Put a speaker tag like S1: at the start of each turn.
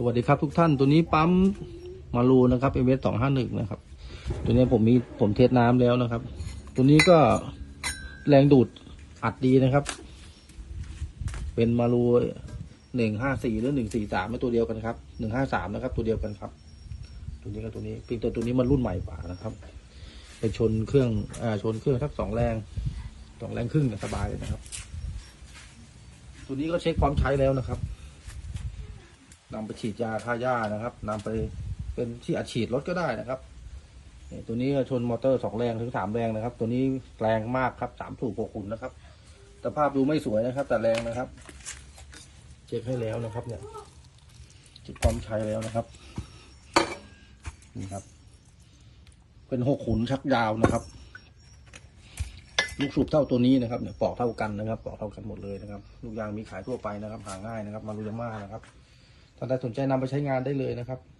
S1: สวัสดีครับทุกท่านตัวนี้ปั๊มมารูนะครับเอเวสสองห้าหนึ่งนะครับ ตัวนี้ผมมีผมเทสน้ำแล้วนะครับ ตัวนี้ก็แรงดูดอัดดีนะครับ เป็นมารูหนึ่งห้าสี่หรือหนึ่งสี่สามเป็นตัวเดียวกันครับหนึ่งห้าสามนะครับ ตัวเดียวกันครับ ตัวนี้กับตัวนี้เพียงแต่ตัวนี้มันรุ่นใหม่กว่านะครับไปชนเครื่องอ่าชนเครื่องทักสองแรงสองแรงครึ่งสบายเลยนะครับ ตัวนี้ก็เช็คความใช้แล้วนะครับ นำไปฉีดยาฆ่าหญ้านะครับนำไปเป็นที่อัดฉีดรถก็ได้นะครับตัวนี้ชนมอเตอร์สองแรงถึงสามแรงนะครับ ตัวนี้แรงมากครับสามถูกหกขุนนะครับสภาพดูไม่สวยนะครับ แต่แรงนะครับเช็คให้แล้วนะครับ เนี่ยจุดความใช้แล้วนะครับนี่ครับ เป็นหกขุนชักยาวนะครับ ลูกสูบเท่าตัวนี้นะครับเนี่ยปอกเท่ากันนะครับปอกเท่ากันหมดเลยนะครับลูกยางมีขายทั่วไปนะครับหาง่ายนะครับ มารุยาม่านะครับ ท่านใดสนใจนำไปใช้งานได้เลยนะครับ